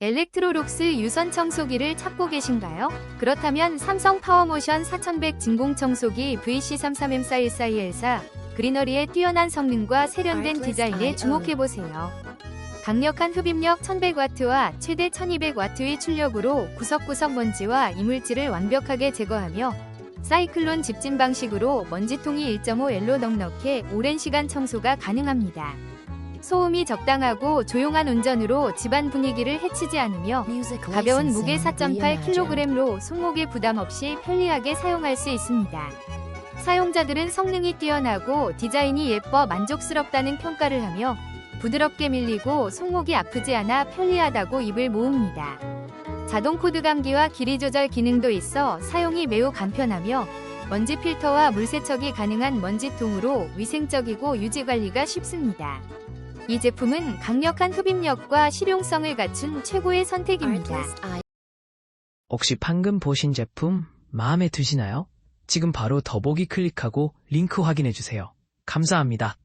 엘렉트로록스 유선 청소기를 찾고 계신가요? 그렇다면 삼성 파워모션 4100 진공 청소기 VC33M41414 그리너리의 뛰어난 성능과 세련된 디자인에 주목해보세요. 강력한 흡입력 1100W와 최대 1200W의 출력으로 구석구석 먼지와 이물질을 완벽하게 제거하며 사이클론 집진 방식으로 먼지통이 1.5L로 넉넉해 오랜 시간 청소가 가능합니다. 소음이 적당하고 조용한 운전으로 집안 분위기를 해치지 않으며 가벼운 무게 4.8kg로 손목에 부담 없이 편리하게 사용할 수 있습니다. 사용자들은 성능이 뛰어나고 디자인이 예뻐 만족스럽다는 평가를 하며 부드럽게 밀리고 손목이 아프지 않아 편리하다고 입을 모읍니다. 자동 코드 감기와 길이 조절 기능도 있어 사용이 매우 간편하며 먼지 필터와 물 세척이 가능한 먼지통으로 위생적이고 유지 관리가 쉽습니다. 이 제품은 강력한 흡입력과 실용성을 갖춘 최고의 선택입니다. 혹시 방금 보신 제품 마음에 드시나요? 지금 바로 더보기 클릭하고 링크 확인해 주세요. 감사합니다.